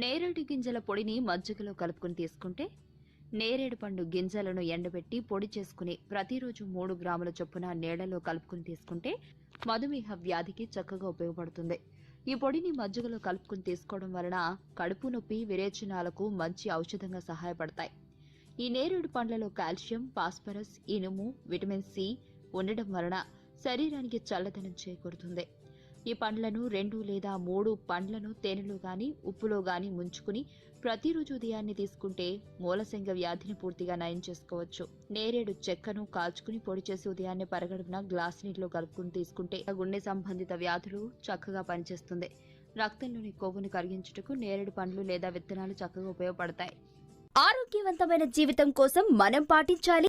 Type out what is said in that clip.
నేరేడు గింజల పొడిని మజ్జిగలో కలుపుకుని తీసుకుంటే నేరేడు పండు గింజలను ఎండబెట్టి పొడి చేసుకుని ప్రతిరోజు మూడు గ్రాముల చొప్పున నీళ్ళలో కలుపుకుని తీసుకుంటే మధుమేహ వ్యాధికి చక్కగా ఉపయోగపడుతుంది. ఈ పొడిని మజ్జిగలో కలుపుకుని తీసుకోవడం వలన కడుపు నొప్పి విరేచనాలకు మంచి ఔషధంగా సహాయపడతాయి. ఈ నేరేడు పండ్లలో కాల్షియం ఫాస్ఫరస్ ఇనుము విటమిన్ సి ఉండడం వలన శరీరానికి చల్లదనం చేకూరుతుంది. ఈ పండ్లను రెండు లేదా మూడు పండ్లను తేనెలో గాని ఉప్పులో గాని ముంచుకుని ప్రతిరోజు ఉదయాన్నే తీసుకుంటే మూలసింగ వ్యాధిని పూర్తిగా నయం చేసుకోవచ్చు. నేరేడు చెక్కను కాల్చుకుని పొడి చేసి ఉదయాన్నే పరగడుపున గ్లాస్ నీటిలో కలుపుకుని తీసుకుంటే గుండె సంబంధిత వ్యాధులు చక్కగా పనిచేస్తుంది. రక్తంలోని కొవ్వును కరిగించుటకు నేరేడు పండ్లు లేదా విత్తనాలు చక్కగా ఉపయోగపడతాయి. ఆరోగ్యవంతమైన జీవితం కోసం మనం పాటించాలి